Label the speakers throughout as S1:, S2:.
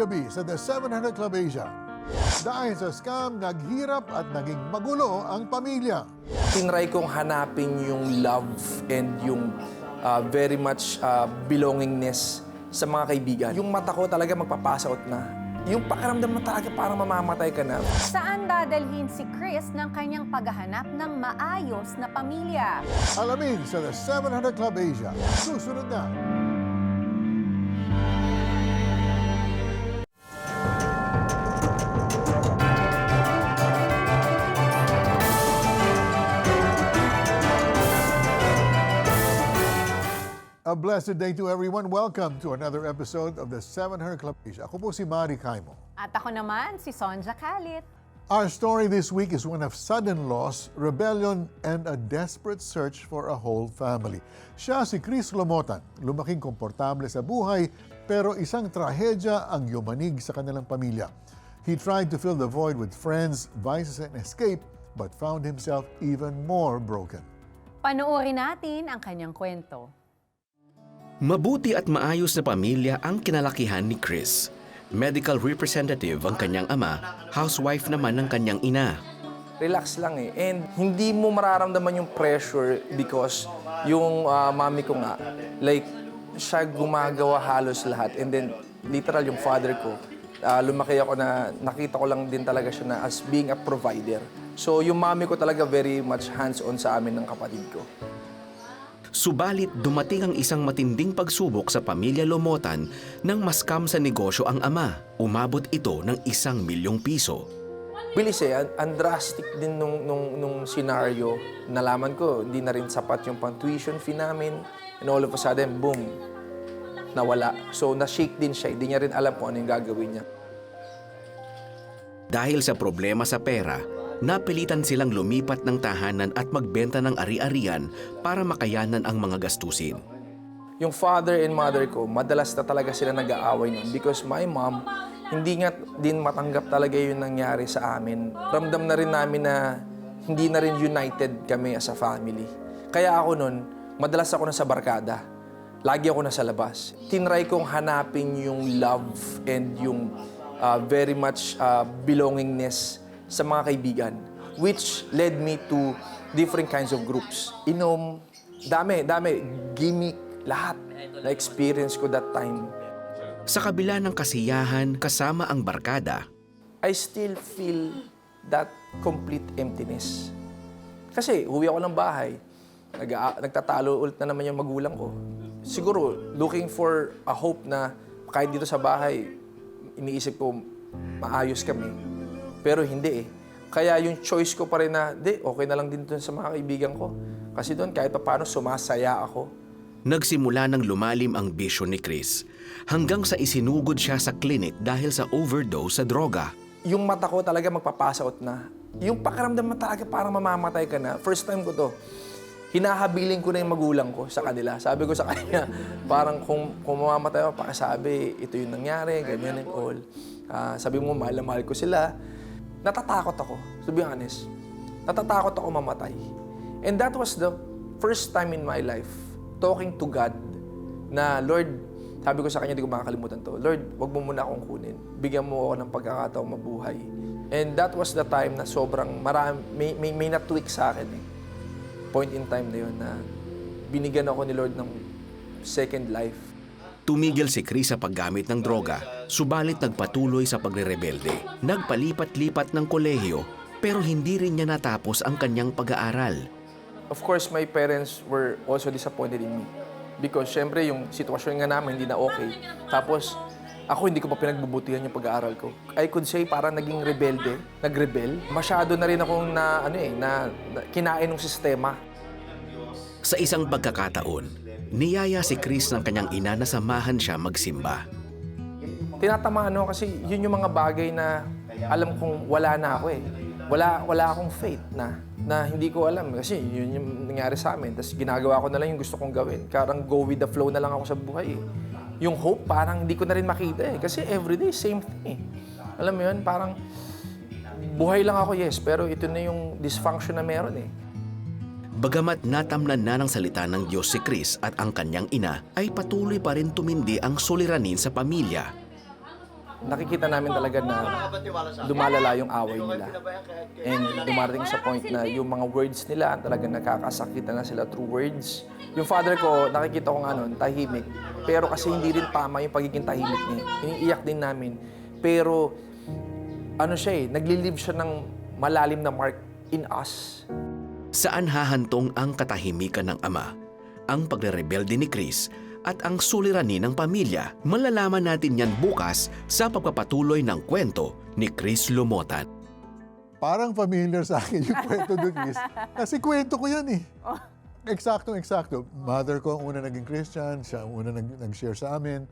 S1: gabi sa The 700 Club Asia. Dahil sa scam, naghirap at naging magulo ang pamilya.
S2: tinry kong hanapin yung love and yung uh, very much uh, belongingness sa mga kaibigan. Yung mata ko talaga magpapasa out na. Yung pakiramdam mo talaga parang mamamatay ka na.
S3: Saan dadalhin si Chris ng kanyang paghahanap ng maayos na pamilya?
S1: Alamin sa The 700 Club Asia. Susunod na. A blessed day to everyone. Welcome to another episode of the 700 Club Asia. Ako po si Mari Kaimo.
S3: At ako naman, si Sonja Kalit.
S1: Our story this week is one of sudden loss, rebellion, and a desperate search for a whole family. Siya si Chris Lomotan, lumaking komportable sa buhay, pero isang trahedya ang yumanig sa kanilang pamilya. He tried to fill the void with friends, vices, and escape, but found himself even more broken.
S3: Panoorin natin ang kanyang kwento.
S4: Mabuti at maayos na pamilya ang kinalakihan ni Chris. Medical representative ang kanyang ama, housewife naman ng kanyang ina.
S2: Relax lang eh. And hindi mo mararamdaman yung pressure because yung uh, mami ko nga, like, siya gumagawa halos lahat. And then, literal, yung father ko, uh, lumaki ako na nakita ko lang din talaga siya na as being a provider. So, yung mami ko talaga very much hands-on sa amin ng kapatid ko.
S4: Subalit dumating ang isang matinding pagsubok sa pamilya Lomotan nang maskam sa negosyo ang ama. Umabot ito ng isang milyong piso.
S2: Bilis eh, ang, drastic din nung, nung, nung scenario. Nalaman ko, hindi na rin sapat yung pang tuition fee namin. And all of a sudden, boom, nawala. So, na-shake din siya. Hindi niya rin alam kung ano yung gagawin niya.
S4: Dahil sa problema sa pera, napilitan silang lumipat ng tahanan at magbenta ng ari-arian para makayanan ang mga gastusin.
S2: Yung father and mother ko, madalas na talaga sila nag-aaway nun because my mom, hindi nga din matanggap talaga yung nangyari sa amin. Ramdam na rin namin na hindi na rin united kami as a family. Kaya ako nun, madalas ako nasa barkada. Lagi ako nasa labas. Tinry kong hanapin yung love and yung uh, very much uh, belongingness sa mga kaibigan, which led me to different kinds of groups. Inom, dami, dami, gimmick, lahat na experience ko that time.
S4: Sa kabila ng kasiyahan kasama ang barkada,
S2: I still feel that complete emptiness. Kasi uwi ako ng bahay, nag nagtatalo ulit na naman yung magulang ko. Siguro, looking for a hope na kahit dito sa bahay, iniisip ko maayos kami. Pero hindi eh. Kaya yung choice ko pa rin na, di, okay na lang din dun sa mga kaibigan ko. Kasi doon, kahit pa paano, sumasaya ako.
S4: nagsimula ng lumalim ang bisyo ni Chris hanggang sa isinugod siya sa clinic dahil sa overdose sa droga.
S2: yung mata ko talaga magpapasa out na. Yung pakiramdam mo talaga parang mamamatay ka na. First time ko to. Hinahabiling ko na yung magulang ko sa kanila. Sabi ko sa kanya, parang kung, kung mamamatay ako, pakisabi, ito yung nangyari, ganyan and all. Ah, sabi mo, mahal na mahal ko sila. Natatakot ako, to be honest. Natatakot ako mamatay. And that was the first time in my life talking to God na, Lord, sabi ko sa kanya, di ko makakalimutan to, Lord, wag mo muna akong kunin. Bigyan mo ako ng pagkakataong mabuhay. And that was the time na sobrang marami, may, may, may natweak sa akin eh. Point in time na yun na binigyan ako ni Lord ng second life.
S4: Tumigil si Chris sa paggamit ng droga, subalit nagpatuloy sa pagrerebelde. Nagpalipat-lipat ng kolehiyo, pero hindi rin niya natapos ang kanyang pag-aaral.
S2: Of course, my parents were also disappointed in me. Because syempre, yung sitwasyon nga namin hindi na okay. Tapos, ako hindi ko pa pinagbubutihan yung pag-aaral ko. I could say parang naging rebelde, nagrebel. Masyado na rin akong na, ano eh, na, na kinain ng sistema.
S4: Sa isang pagkakataon, niyaya si Chris ng kanyang ina na samahan siya magsimba.
S2: Tinatamaan ako kasi yun yung mga bagay na alam kong wala na ako eh. Wala, wala akong faith na, na hindi ko alam. Kasi yun yung nangyari sa amin. Tapos ginagawa ko na lang yung gusto kong gawin. Karang go with the flow na lang ako sa buhay eh. Yung hope, parang hindi ko na rin makita eh. Kasi everyday, same thing eh. Alam mo yun, parang buhay lang ako, yes. Pero ito na yung dysfunction na meron eh.
S4: Bagamat natamnan na ng salita ng Diyos si Chris at ang kanyang ina, ay patuloy pa rin tumindi ang suliranin sa pamilya.
S2: nakikita namin talaga na lumalala yung away nila. And dumarating sa point na yung mga words nila talaga nakakasakitan na sila through words. Yung father ko, nakikita ko nga nun, tahimik. Pero kasi hindi rin tama yung pagiging tahimik niya. Iniiyak din namin. Pero ano siya eh, naglilive siya ng malalim na mark in us.
S4: Saan hahantong ang katahimikan ng ama, ang pagrerebelde ni Chris at ang suliranin ng pamilya? Malalaman natin yan bukas sa pagpapatuloy ng kwento ni Chris Lumotan.
S1: Parang familiar sa akin yung kwento ni Chris. Kasi kwento ko yan eh. Eksakto, eksakto. Mother ko ang una naging Christian, siya ang una nag- nag-share sa amin.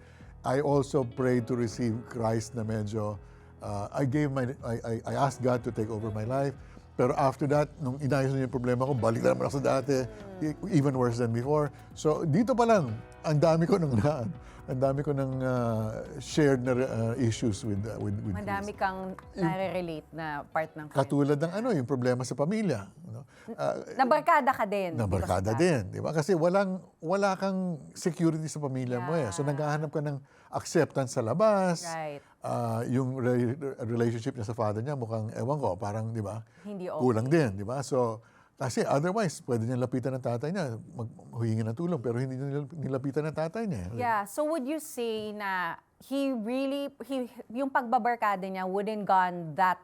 S1: I also prayed to receive Christ na medyo, uh, I gave my, I, I, I asked God to take over my life. Pero after that, nung inayos na yung problema ko, balik na naman ako sa dati, e- even worse than before. So dito pa lang, ang dami ko nang na, ang dami ko nang uh, shared na uh, issues with, uh, with, with.
S3: Madami kang nare-relate na part ng.
S1: Katulad ng ano, yung problema sa pamilya. Ano? Ah,
S3: Nabarkada ka din.
S1: na
S3: because of
S1: barkada
S3: that.
S1: din, di ba? Kasi walang wala kang security sa pamilya mo eh. So naghahanap ka ng acceptance sa labas.
S3: Right.
S1: Ah, yung re- relationship niya sa father niya mukhang ewan ko, parang di ba?
S3: Hindi okay.
S1: Kulang din, di ba? So kasi otherwise, pwede niya lapitan ng tatay niya, maghuhingi ng tulong, pero hindi niya nilapitan ng tatay niya.
S3: Yeah, so would you say na he really, he, yung pagbabarkada niya wouldn't gone that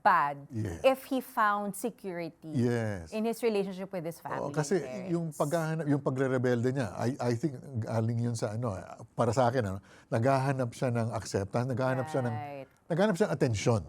S3: bad
S1: Yes.
S3: if he found security
S1: Yes.
S3: in his relationship with his
S1: Oo,
S3: family.
S1: kasi
S3: parents.
S1: yung paghahanap, yung pagre-rebelde niya, I, I think galing yun sa ano, para sa akin, ano, naghahanap siya ng acceptance, naghahanap siya ng,
S3: Right.
S1: naghahanap siya ng atensyon.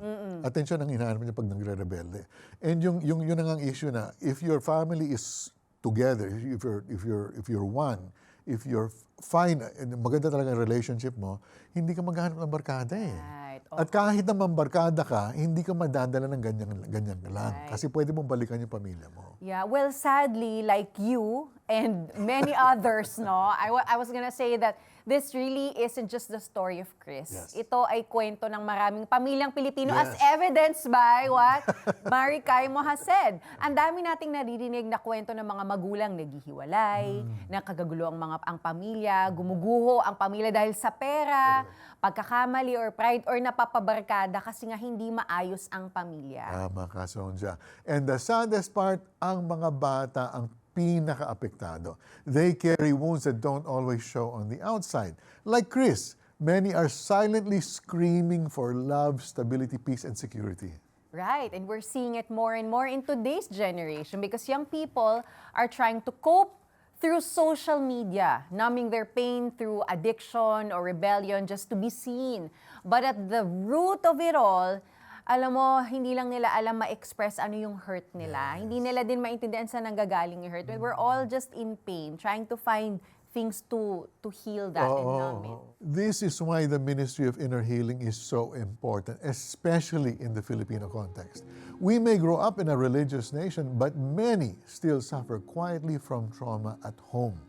S1: Atensyon ang hinahanap niya pag nagre-rebelde. And yung, yung, yun ang issue na, if your family is together, if you're, if you're, if you're one, if you're fine, and maganda talaga ang relationship mo, hindi ka maghahanap ng barkada eh.
S3: Right.
S1: At kahit naman barkada ka, hindi ka madadala ng ganyan, ganyan lang.
S3: Right.
S1: Kasi pwede mong balikan yung pamilya mo.
S3: Yeah, well, sadly, like you and many others, no, I, I was gonna say that this really isn't just the story of Chris.
S1: Yes.
S3: Ito ay kwento ng maraming pamilyang Pilipino as
S1: Yes.
S3: evidenced by what Mari Kaimo has said. Ang dami nating naririnig na kwento ng mga magulang naghihiwalay,
S1: Mm.
S3: nakakagulo ang mga ang pamilya, gumuguho ang pamilya dahil sa pera, pagkakamali or pride or napapabarkada kasi nga hindi maayos ang pamilya.
S1: Tama ka, Sonja. And the saddest part, ang mga bata ang pinaka-apektado. They carry wounds that don't always show on the outside. Like Chris, many are silently screaming for love, stability, peace, and security.
S3: Right, and we're seeing it more and more in today's generation because young people are trying to cope through social media, numbing their pain through addiction or rebellion just to be seen. But at the root of it all, alam mo, hindi lang nila alam ma-express ano yung hurt nila. Hindi nila din maintindihan saan nanggagaling yung hurt. We're all just in pain, trying to find things to to heal that and numb it.
S1: This is why the ministry of inner healing is so important, especially in the Filipino context. We may grow up in a religious nation, but many still suffer quietly from trauma at home.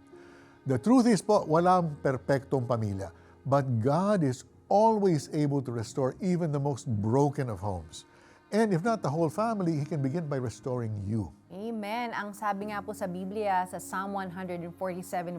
S1: The truth is po, walang perpektong pamilya, but God is always able to restore even the most broken of homes. And if not the whole family, He can begin by restoring you.
S3: Amen. Ang sabi nga po sa Biblia sa Psalm 147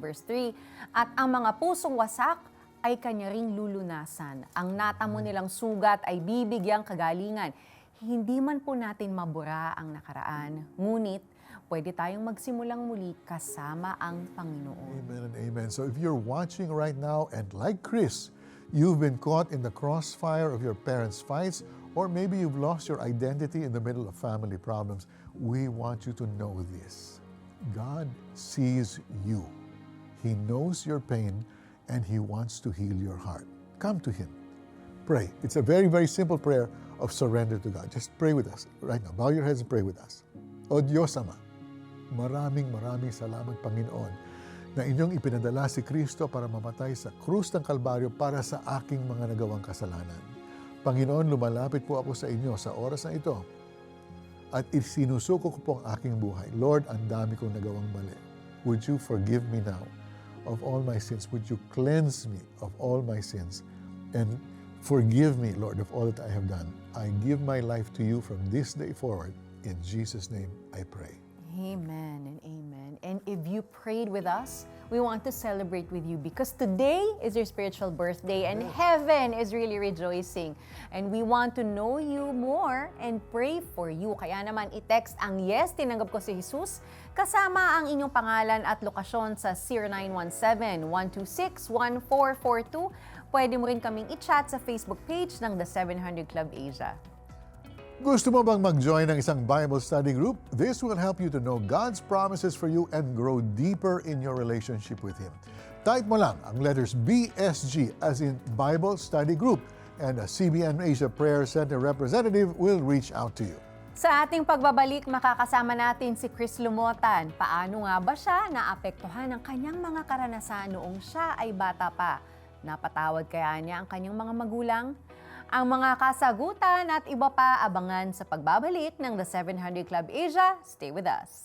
S3: verse 3, at ang mga pusong wasak ay kanya ring lulunasan. Ang natamo nilang sugat ay bibigyang kagalingan. Hindi man po natin mabura ang nakaraan, ngunit pwede tayong magsimulang muli kasama ang Panginoon.
S1: Amen and amen. So if you're watching right now and like Chris, you've been caught in the crossfire of your parents' fights, or maybe you've lost your identity in the middle of family problems, we want you to know this. God sees you. He knows your pain and He wants to heal your heart. Come to Him. Pray. It's a very, very simple prayer of surrender to God. Just pray with us right now. Bow your heads and pray with us. O Diyos Ama, maraming maraming salamat Panginoon na inyong ipinadala si Kristo para mamatay sa krus ng Kalbaryo para sa aking mga nagawang kasalanan. Panginoon, lumalapit po ako sa inyo sa oras na ito at isinusuko ko po ang aking buhay. Lord, ang dami kong nagawang mali. Would you forgive me now of all my sins? Would you cleanse me of all my sins? And forgive me, Lord, of all that I have done. I give my life to you from this day forward. In Jesus' name I pray.
S3: Amen and amen. And if you prayed with us, we want to celebrate with you because today is your spiritual birthday and heaven is really rejoicing. And we want to know you more and pray for you. Kaya naman i-text ang yes, tinanggap ko si Jesus, kasama ang inyong pangalan at lokasyon sa 0917-126-1442. Pwede mo rin kaming i-chat sa Facebook page ng The 700 Club Asia.
S1: Gusto mo bang mag-join ng isang Bible study group? This will help you to know God's promises for you and grow deeper in your relationship with Him. Type mo lang ang letters BSG as in Bible Study Group and a CBN Asia Prayer Center representative will reach out to you.
S3: Sa ating pagbabalik, makakasama natin si Chris Lumotan. Paano nga ba siya naapektuhan ng kanyang mga karanasan noong siya ay bata pa? Napatawad kaya niya ang kanyang mga magulang? Ang mga kasagutan at iba pa abangan sa pagbabalik ng The 700 Club Asia. Stay with us.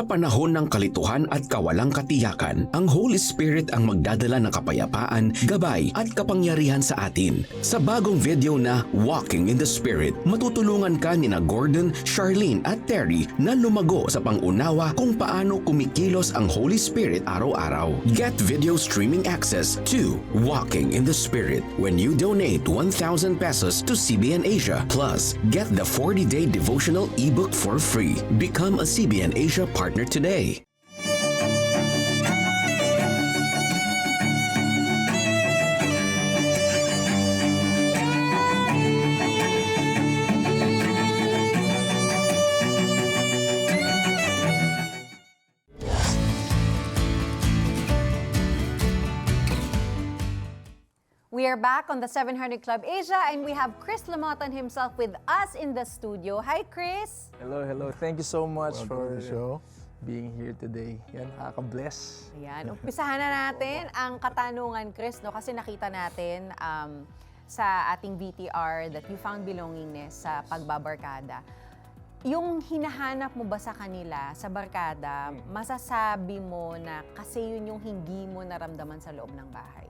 S4: Sa panahon ng kalituhan at kawalang katiyakan, ang Holy Spirit ang magdadala ng kapayapaan, gabay at kapangyarihan sa atin. Sa bagong video na Walking in the Spirit, matutulungan ka ni na Gordon, Charlene at Terry na lumago sa pangunawa kung paano kumikilos ang Holy Spirit araw-araw. Get video streaming access to Walking in the Spirit when you donate 1,000 pesos to CBN Asia. Plus, get the 40-day devotional ebook for free. Become a CBN Asia partner today.
S3: We are back on the 700 Club Asia and we have Chris Lumotan himself with us in the studio. Hi, Chris!
S2: Hello, hello. Thank you so much
S1: Welcome
S2: for
S1: the show.
S2: Being here today. Yan, nakaka-bless.
S3: Ayan, umpisahan na natin ang katanungan, Chris, no? kasi nakita natin um, sa ating VTR that you found belongingness sa pagbabarkada. Yung hinahanap mo ba sa kanila, sa barkada, masasabi mo na kasi yun yung hindi mo naramdaman sa loob ng bahay?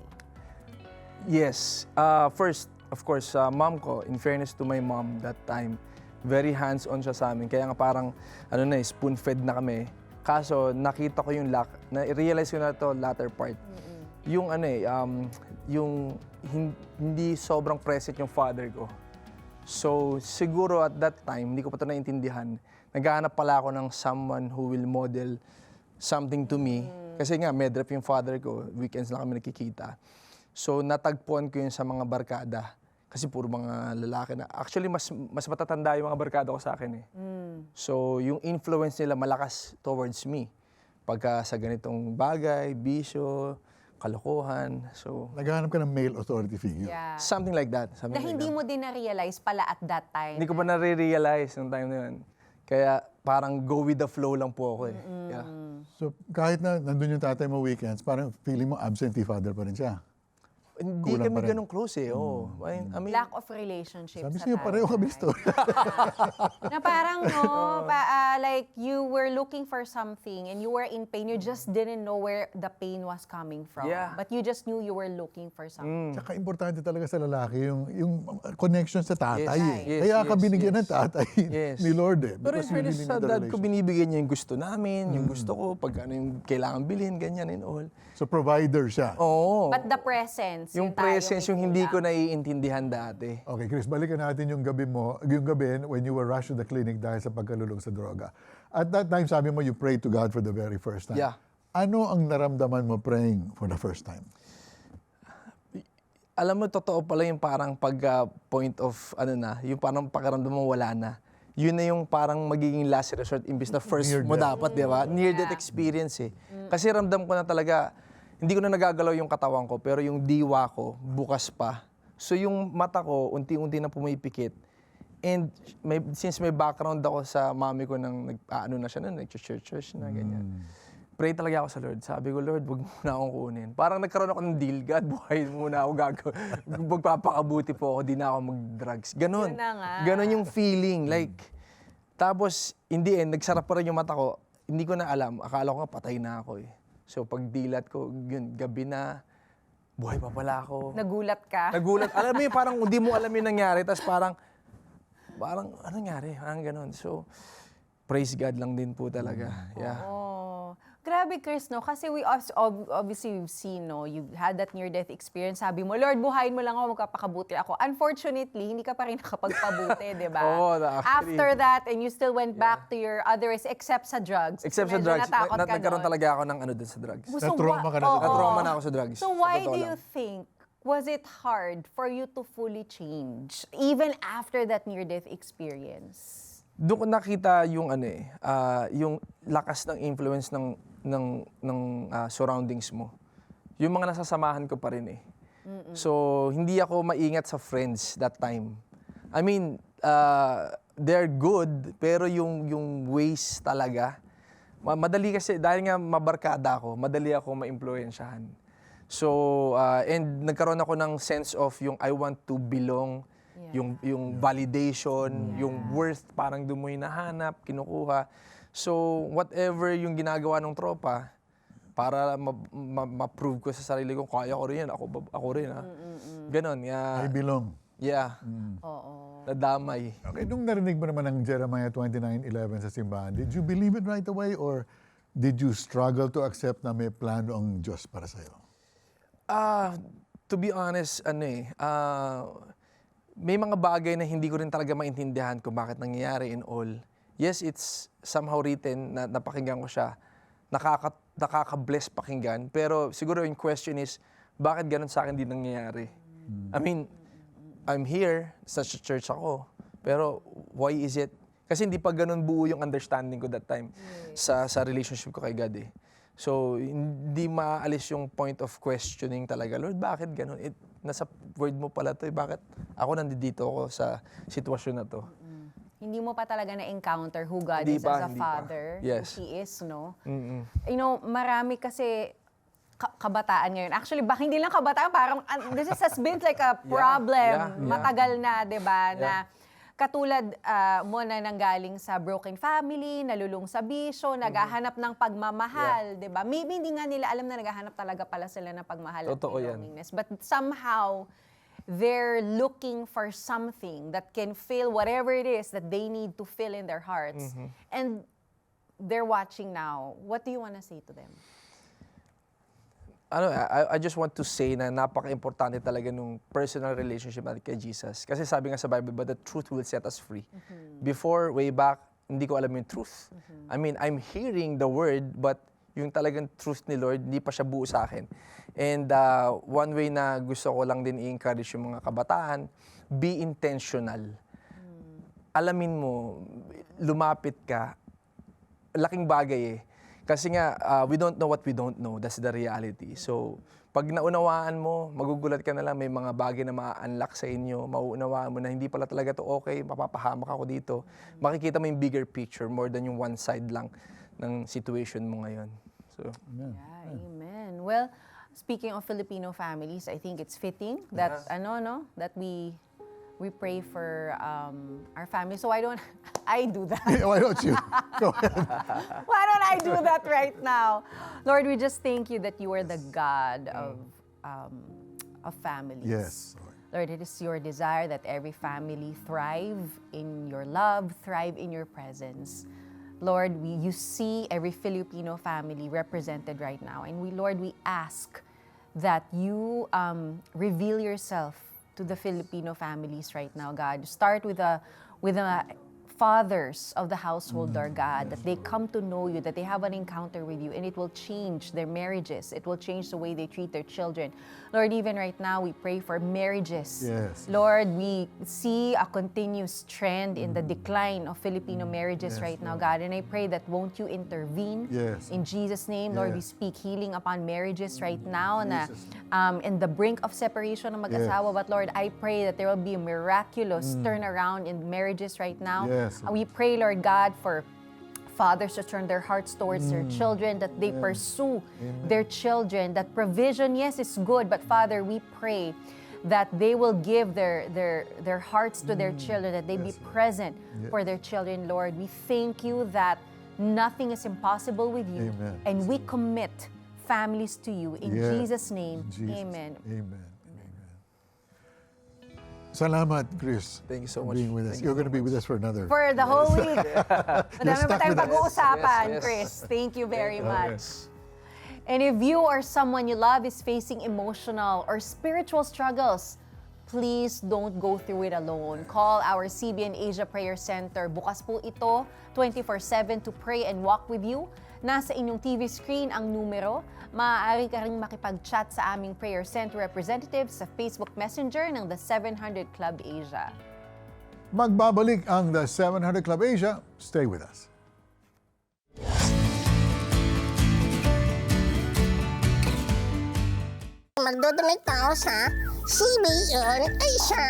S2: Yes. Uh, first, of course, uh, mom ko, in fairness to my mom that time, very hands-on siya sa amin. Kaya nga parang, ano na, eh, spoon-fed na kami. Kaso, nakita ko yung lack, na-realize ko na to latter part. Yung ano eh, um, yung hin- hindi sobrang present yung father ko. So, siguro at that time, hindi ko pa ito naintindihan. Naghahanap pala ako ng someone who will model something to me. Kasi nga, medrep yung father ko. Weekends lang kami nakikita. So, natagpuan ko yun sa mga barkada. Kasi puro mga lalaki na. Actually, mas, mas matatanda yung mga barkada ko sa akin eh. So, yung influence nila malakas towards me. Pagka sa ganitong bagay, bisyo, kalokohan. So,
S1: Naghahanap ka ng male authority figure.
S3: Yeah.
S2: something like that. Something
S3: Na
S2: like
S3: hindi
S2: that.
S3: mo din na-realize pala at that time.
S2: Hindi ko pa nare-realize nung time na yun. Kaya parang go with the flow lang po ako eh. Yeah.
S1: So kahit na nandun yung tatay mo weekends, parang feeling mo absentee father pa rin siya.
S2: Hindi
S1: Kulang
S2: kami
S1: pa rin.
S2: ganun close eh. Oh. I, I mean,
S3: Lack of relationship
S1: Sabi
S3: sa
S1: sa'yo, pareho kami
S3: tatay.
S1: story.
S3: na parang no, pa, ah, like you were looking for something and you were in pain. You just didn't know where the pain was coming from.
S2: Yeah.
S3: But you just knew you were looking for something.
S1: Tsaka importante talaga sa lalaki yung, yung connection sa tatay.
S2: Yes.
S1: eh.
S2: Yes,
S1: Kaya ka
S2: yes,
S1: binigyan
S2: yes.
S1: ng tatay
S2: Yes.
S1: ni Lord eh.
S2: pero in
S1: because you
S2: fairness
S1: really
S2: sa
S1: need the
S2: dad ko, binibigyan niya yung gusto namin, yung gusto ko, pag ano yung kailangan bilhin, ganyan and all.
S1: So provider siya.
S2: Oo.
S3: But the presence.
S2: Yung
S3: yun tayo
S2: presence, yung hindi ko naiintindihan dati.
S1: Okay, Chris, balikan natin yung gabi mo, yung gabi when you were rushed to the clinic dahil sa pagkalulong sa droga. At that time, sabi mo, you prayed to God for the very first time.
S2: Yeah.
S1: Ano ang naramdaman mo praying for the first time?
S2: Alam mo, totoo pala yung parang pag ah, point of, ano na, yung parang pakaramdam mo wala na. Yun na yung parang magiging last resort imbis na first
S1: Near
S2: mo
S1: death.
S2: dapat, di ba? Near death experience eh. Kasi ramdam ko na talaga, hindi ko na nagagalaw yung katawan ko, pero yung diwa ko, bukas pa. So yung mata ko, unti-unti na pumipikit. And may, since may background ako sa mami ko nang nag, ano na siya nun, nag-church-church na ganyan. Pray talaga ako sa Lord. Sabi ko, Lord, wag mo na akong kunin. Parang nagkaroon ako ng deal, God, buhay muna ako gagawin. Magpapakabuti po ako, di na ako mag-drugs. Ganon.
S3: Na.
S2: Ganon yung feeling. Like, tapos, in the end, nagsarap pa rin yung mata ko. Hindi ko na alam. Akala ko nga patay na ako eh. So, pag dilat ko, yun, gabi na, buhay pa pala ako.
S3: Nagulat ka?
S2: Nagulat. Alam mo yun, parang hindi mo alam yung nangyari. Tapos parang, parang, ano nangyari? Parang ganun. So, praise God lang din po talaga. Yeah.
S3: Oh. Grabe, Chris, no? Kasi we ob- obviously we've seen, no? You had that near-death experience. Sabi mo, Lord, buhayin mo lang ako, magpapakabuti ako. Unfortunately, hindi ka pa rin nakapagpabuti, di ba?
S2: Oo, na- actually-
S3: After that, and you still went back to your others, except sa drugs.
S2: Except sa
S3: Medyo
S2: drugs.
S3: natakot
S2: Na,
S3: ka
S2: nagkaroon
S3: nun.
S2: talaga ako ng ano dun sa drugs.
S3: So,
S1: Na-trauma ka na
S3: oo.
S1: drugs.
S2: Na-trauma na ako sa drugs.
S3: So why do you
S2: lang.
S3: think, was it hard for you to fully change, even after that near-death experience?
S2: Doon ko nakita yung ano eh, ah, yung lakas ng influence ng ng ng ah, surroundings mo. Yung mga nasasamahan ko pa rin eh. So, hindi ako maingat sa friends that time. I mean, ah, they're good, pero yung yung ways talaga, ma- madali kasi, dahil nga mabarkada ako, madali ako maimpluwensyahan. So, ah, and nagkaroon ako ng sense of yung I want to belong, yung yung validation, yung worth, parang doon mo hinahanap, kinukuha. So, whatever yung ginagawa ng tropa, para ma- ma- ma-prove ko sa sarili ko, kaya ko rin yan, ako, ako rin ha. Ganon,
S1: I
S2: yeah,
S1: belong.
S2: yeah,
S3: Oo.
S2: nadamay.
S1: Okay, nung narinig mo naman ng Jeremiah 29.11 sa simbahan, did you believe it right away or did you struggle to accept na may plano ang Diyos para sa'yo?
S2: Ah, to be honest, ano eh, ah, may mga bagay na hindi ko rin talaga maintindihan kung bakit nangyayari in all. Yes, it's somehow written na napakinggan ko siya. Nakaka, nakaka-bless pakinggan. Pero siguro yung question is, bakit ganun sa akin di nangyayari? I mean, I'm here, sa ch- church ako. Pero why is it? Kasi hindi pa ganun buo yung understanding ko that time sa sa relationship ko kay God eh. So, hindi maalis yung point of questioning talaga. Lord, bakit ganun? It, nasa word mo pala to eh. Bakit ako nandito ako sa sitwasyon na to?
S3: Hindi mo pa talaga na-encounter who God
S2: Hindi
S3: is
S2: pa,
S3: as a
S2: hindi pa.
S3: father,
S2: Yes.
S3: who He is, no?
S2: Mm-mm.
S3: You know, marami kasi ka- kabataan ngayon. Actually, baka hindi lang kabataan, parang uh, this has been like a problem.
S2: yeah, yeah.
S3: Matagal na, 'di ba? Na
S2: Yeah.
S3: katulad ah, mo na nanggaling sa broken family, nalulung sa bisyo,
S2: Mm-hmm.
S3: naghahanap ng pagmamahal, 'di ba? Maybe hindi nga nila alam na naghahanap talaga pala sila ng pagmahal at
S2: Totoo yan.
S3: belongingness. But somehow they're looking for something that can fill whatever it is that they need to fill in their hearts.
S2: Mm-hmm.
S3: And they're watching now. What do you want to say to them?
S2: ano, I, I just want to say na napaka-importante talaga nung personal relationship natin kay Jesus. Kasi sabi nga sa Bible, but the truth will set us free. Before, way back, hindi ko alam yung truth. I mean, I'm hearing the word, but yung talagang truth ni Lord, hindi pa siya buo sa akin. And uh, one way na gusto ko lang din i-encourage yung mga kabataan, be intentional. Alamin mo, lumapit ka, laking bagay eh. Kasi nga, uh, we don't know what we don't know. That's the reality. So, pag naunawaan mo, magugulat ka na lang, may mga bagay na ma-unlock sa inyo, mauunawaan mo na hindi pala talaga to okay, mapapahamak ako dito. Makikita mo yung bigger picture more than yung one side lang ng situation mo ngayon. So,
S3: Yeah, amen. Well, speaking of Filipino families, I think it's fitting that ano no that we we pray for um, our family. So why don't I do that?
S1: Why don't you? Go ahead.
S3: Why don't I do that right now? Lord, we just thank you that you are the God of um, of families.
S1: Yes. Lord.
S3: Lord, it is your desire that every family thrive in your love, thrive in your presence. Lord, we, you see every Filipino family represented right now. And we, Lord, we ask that you um, reveal yourself to the Filipino families right now, God. Start with a, with a fathers of the household, Lord God, that they come to know you, that they have an encounter with you, and it will change their marriages. It will change the way they treat their children. Lord, even right now, we pray for marriages.
S1: Yes.
S3: Lord, we see a continuous trend in the decline of Filipino marriages
S1: Yes,
S3: right now, God. And I pray that won't you intervene
S1: Yes.
S3: in Jesus' name. Lord, we speak healing upon marriages right now na
S1: uh,
S3: um, in the brink of separation ng mag-asawa. But Lord, I pray that there will be a miraculous turnaround in marriages right now.
S1: Mm. Yes.
S3: We pray, Lord God, for fathers to turn their hearts towards their mm. children, that they pursue their children, that provision, yes, is good, but Father, we pray that they will give their their their hearts to their mm. children, that they be present for their children, Lord. We thank you that nothing is impossible with you.
S1: Amen.
S3: And we commit families to you in
S1: Yes.
S3: Jesus' name.
S1: In Jesus.
S3: Amen.
S1: Amen. Salamat, Chris.
S2: Thank you so
S1: for
S2: much.
S1: Being with us.
S2: Thank
S1: You're
S2: you
S1: going to be with us for another.
S3: For the whole week. Madami
S1: stuck
S3: pa tayong
S1: with us.
S3: pag-uusapan,
S2: Yes, yes.
S3: Chris. Thank you very
S1: you.
S3: much. And if you or someone you love is facing emotional or spiritual struggles, please don't go through it alone. Call our CBN Asia Prayer Center. Bukas po ito 24-7 to pray and walk with you. Nasa inyong TV screen ang numero. Maaari ka rin makipag-chat sa aming Prayer Center representatives sa Facebook Messenger ng The 700 Club Asia.
S1: Magbabalik ang The 700 Club Asia. Stay with us.
S5: Magdodonate ako sa CBN Asia.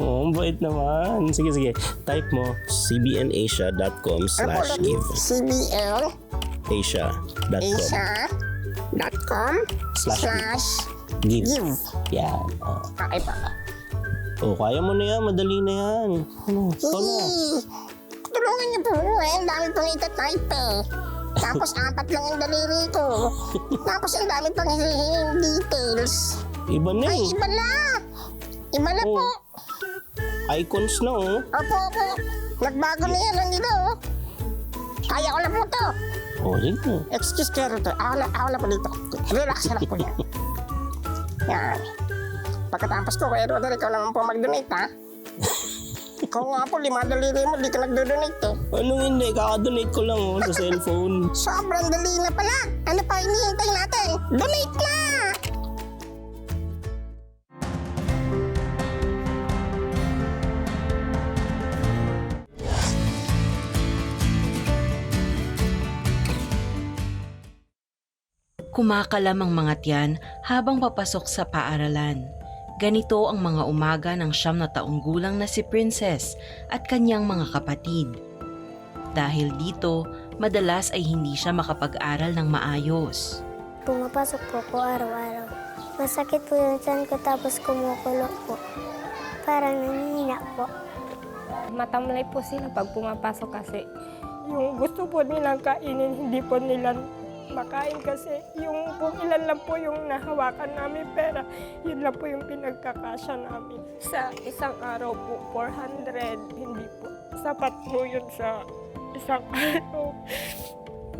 S6: Oo, ang bait naman. Sige, sige. Type mo cbnasia.com slash give.
S5: CBN
S6: Asia.com
S5: Asia.com
S6: Slash
S5: slash
S6: give.
S5: give.
S6: Yan. Oh.
S5: Okay pa.
S6: oh, kaya mo na yan. Madali na yan. Ano, ikaw na.
S5: Tulungan niyo po eh. Ang dami pang itatype eh. Tapos apat lang ang daliri ko. Tapos ang dami pang hihinging details.
S6: Iba na
S5: Ay,
S6: eh.
S5: iba na. Iba na po.
S6: Oh. Icons na oh.
S5: Opo, opo. Nagbago na yan ang oh. Kaya ko na po to.
S6: Oh, sige.
S5: Excuse kero to. Ako na, ako na po dito. Relax lang po yan. Yan. Pagkatapos ko, kaya Rodel, ikaw naman po mag-donate, ha? ikaw nga po, lima daliri mo, di ka nagdo-donate, eh.
S6: Anong hindi? Kakadonate ko lang oh sa cellphone.
S5: Sobrang dali na pala. Ano pa hinihintay natin? Donate na!
S7: Kumakalam ang mga tiyan habang papasok sa paaralan. Ganito ang mga umaga ng siyam na taong gulang na si Princess at kanyang mga kapatid. Dahil dito, madalas ay hindi siya makapag-aral ng maayos.
S8: Pumapasok po ako araw-araw. Masakit po yung tiyan ko tapos kumukulo po. Parang nanihina po.
S9: matamlay po sila pag pumapasok kasi yung gusto po nilang kainin, hindi po nila makain kasi yung kung ilan lang po yung nahawakan namin pera, yun lang po yung pinagkakasya namin. Sa isang araw po, 400, hindi po. Sapat po yun sa isang araw.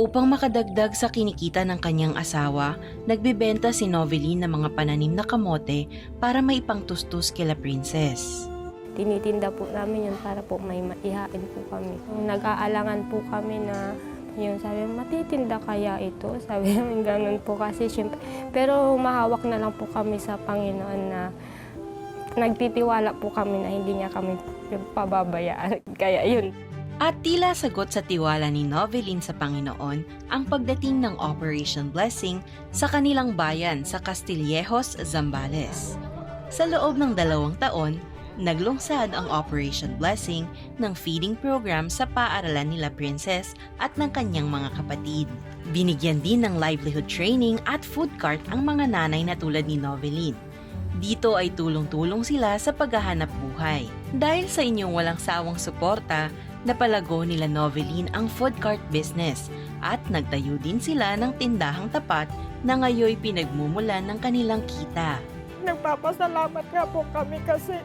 S7: Upang makadagdag sa kinikita ng kanyang asawa, nagbebenta si Noveline ng mga pananim na kamote para maipangtustos kila Princess.
S9: Tinitinda po namin yun para po may maihain po kami. Nag-aalangan po kami na yun, sabi, matitinda kaya ito? Sabi namin ganun po kasi syempre. Pero mahawak na lang po kami sa Panginoon na nagtitiwala po kami na hindi niya kami pababayaan. Kaya yun,
S7: At tila sagot sa tiwala ni Noveline sa Panginoon ang pagdating ng Operation Blessing sa kanilang bayan sa Castillejos, Zambales. Sa loob ng dalawang taon, naglungsad ang Operation Blessing ng feeding program sa paaralan nila Princess at ng kanyang mga kapatid. Binigyan din ng livelihood training at food cart ang mga nanay na tulad ni Noveline. Dito ay tulong-tulong sila sa paghahanap buhay. Dahil sa inyong walang sawang suporta, napalago nila Noveline ang food cart business at nagtayo din sila ng tindahang tapat na ngayoy pinagmumulan ng kanilang kita.
S9: nagpapasalamat nga po kami kasi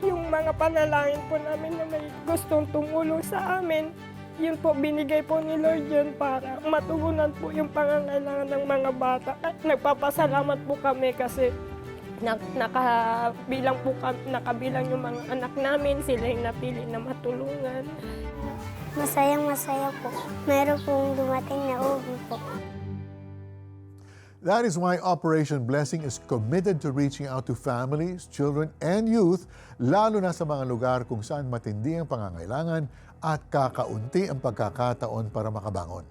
S9: yung mga panalangin po namin na may gustong tumulong sa amin, yun po binigay po ni Lord yun para matugunan po yung pangangailangan ng mga bata. At nagpapasalamat po kami kasi nak, nakabilang po kami, nakabilang yung mga anak namin, sila yung napili na matulungan.
S8: Masayang masaya po. Meron pong dumating na ubi po.
S1: That is why Operation Blessing is committed to reaching out to families, children, and youth, lalo na sa mga lugar kung saan matindi ang pangangailangan at kakaunti ang pagkakataon para makabangon.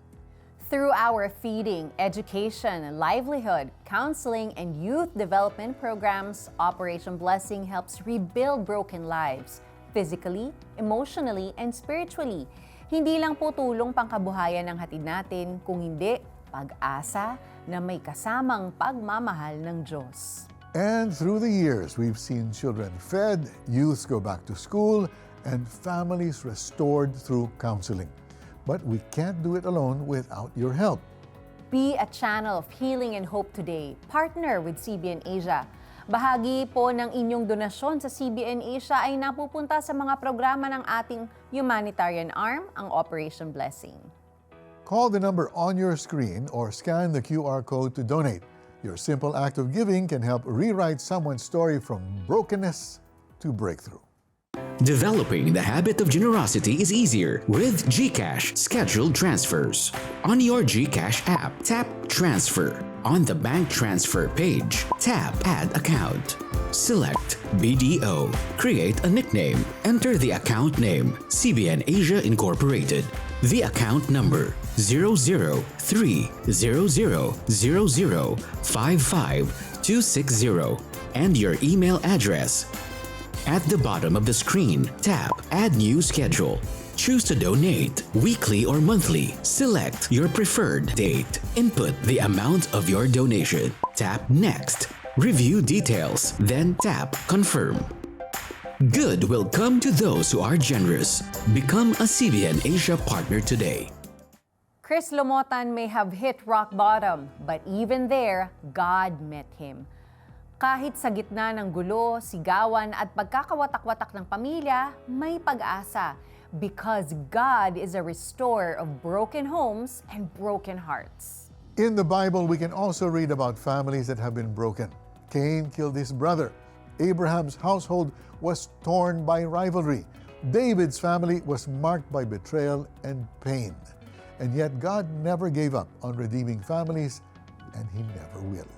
S3: Through our feeding, education, livelihood, counseling, and youth development programs, Operation Blessing helps rebuild broken lives physically, emotionally, and spiritually. Hindi lang po tulong pangkabuhayan ang hatid natin, kung hindi pag-asa na may kasamang pagmamahal ng Diyos.
S1: And through the years, we've seen children fed, youths go back to school, and families restored through counseling. But we can't do it alone without your help.
S3: Be a channel of healing and hope today. Partner with CBN Asia. Bahagi po ng inyong donasyon sa CBN Asia ay napupunta sa mga programa ng ating humanitarian arm, ang Operation Blessing.
S1: Call the number on your screen or scan the QR code to donate. Your simple act of giving can help rewrite someone's story from brokenness to breakthrough.
S4: Developing the habit of generosity is easier with GCash scheduled transfers. On your GCash app, tap Transfer. On the bank transfer page, tap Add Account. Select BDO. Create a nickname. Enter the account name CBN Asia Incorporated. The account number 003000055 and your email address at the bottom of the screen, tap Add New Schedule. Choose to donate weekly or monthly. Select your preferred date. Input the amount of your donation. Tap Next. Review details, then tap Confirm. Good will come to those who are generous. Become a CBN Asia partner today.
S3: Chris Lomotan may have hit rock bottom, but even there, God met him. Kahit sa gitna ng gulo, sigawan at pagkakawatak-watak ng pamilya, may pag-asa because God is a restorer of broken homes and broken hearts.
S1: In the Bible, we can also read about families that have been broken. Cain killed his brother. Abraham's household was torn by rivalry. David's family was marked by betrayal and pain. And yet, God never gave up on redeeming families, and He never will.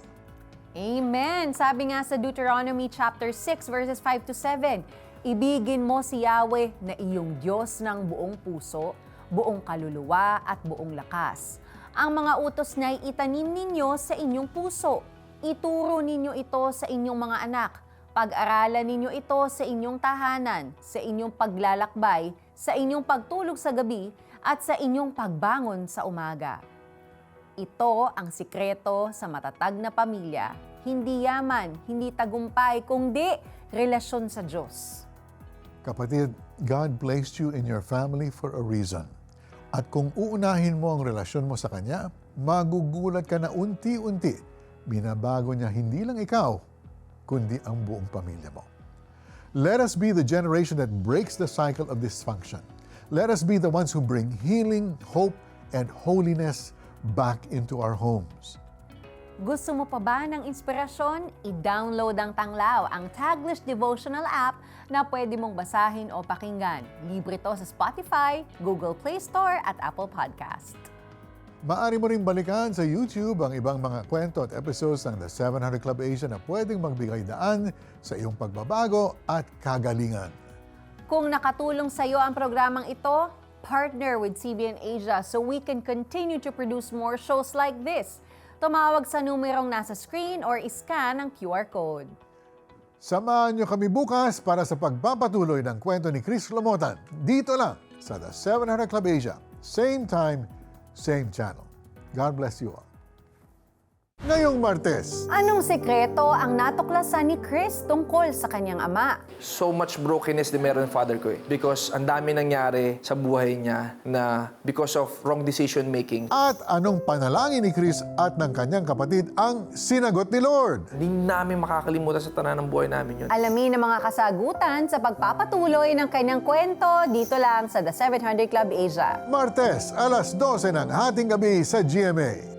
S3: Amen! Sabi nga sa Deuteronomy chapter 6 verses 5 to 7, Ibigin mo si Yahweh na iyong Diyos ng buong puso, buong kaluluwa at buong lakas. Ang mga utos ay itanim ninyo sa inyong puso. Ituro ninyo ito sa inyong mga anak. Pag-aralan ninyo ito sa inyong tahanan, sa inyong paglalakbay, sa inyong pagtulog sa gabi, at sa inyong pagbangon sa umaga. Ito ang sikreto sa matatag na pamilya. Hindi yaman, hindi tagumpay, kundi relasyon sa Diyos.
S1: Kapatid, God placed you in your family for a reason. At kung uunahin mo ang relasyon mo sa Kanya, magugulat ka na unti-unti. Binabago niya hindi lang ikaw, kundi ang buong pamilya mo. Let us be the generation that breaks the cycle of dysfunction. Let us be the ones who bring healing, hope, and holiness back into our homes.
S3: Gusto mo pa ba ng inspirasyon? I-download ang Tanglaw, ang Taglish Devotional app na pwede mong basahin o pakinggan. Libre to sa Spotify, Google Play Store at Apple Podcast.
S1: Maaari mo ring balikan sa YouTube ang ibang mga kwento at episodes ng The 700 Club Asia na pwedeng magbigay daan sa iyong pagbabago at kagalingan.
S3: Kung nakatulong sa iyo ang programang ito, partner with CBN Asia so we can continue to produce more shows like this. Tumawag sa numerong nasa screen or iscan ang QR code.
S1: Samahan niyo kami bukas para sa pagpapatuloy ng kwento ni Chris Lamotan dito lang sa The 700 Club Asia. Same time, same channel. God bless you all. Ngayong Martes,
S3: Anong sekreto ang natuklasan ni Chris tungkol sa kanyang ama?
S2: So much brokenness din meron father ko eh. Because ang dami nangyari sa buhay niya na because of wrong decision making.
S1: at anong panalangin ni Chris at ng kanyang kapatid ang sinagot ni Lord?
S2: Hindi namin makakalimutan sa tanan ng buhay namin yun.
S3: Alamin ang mga kasagutan sa pagpapatuloy ng kanyang kwento dito lang sa The 700 Club Asia.
S1: Martes, alas 12 ng hating gabi sa GMA.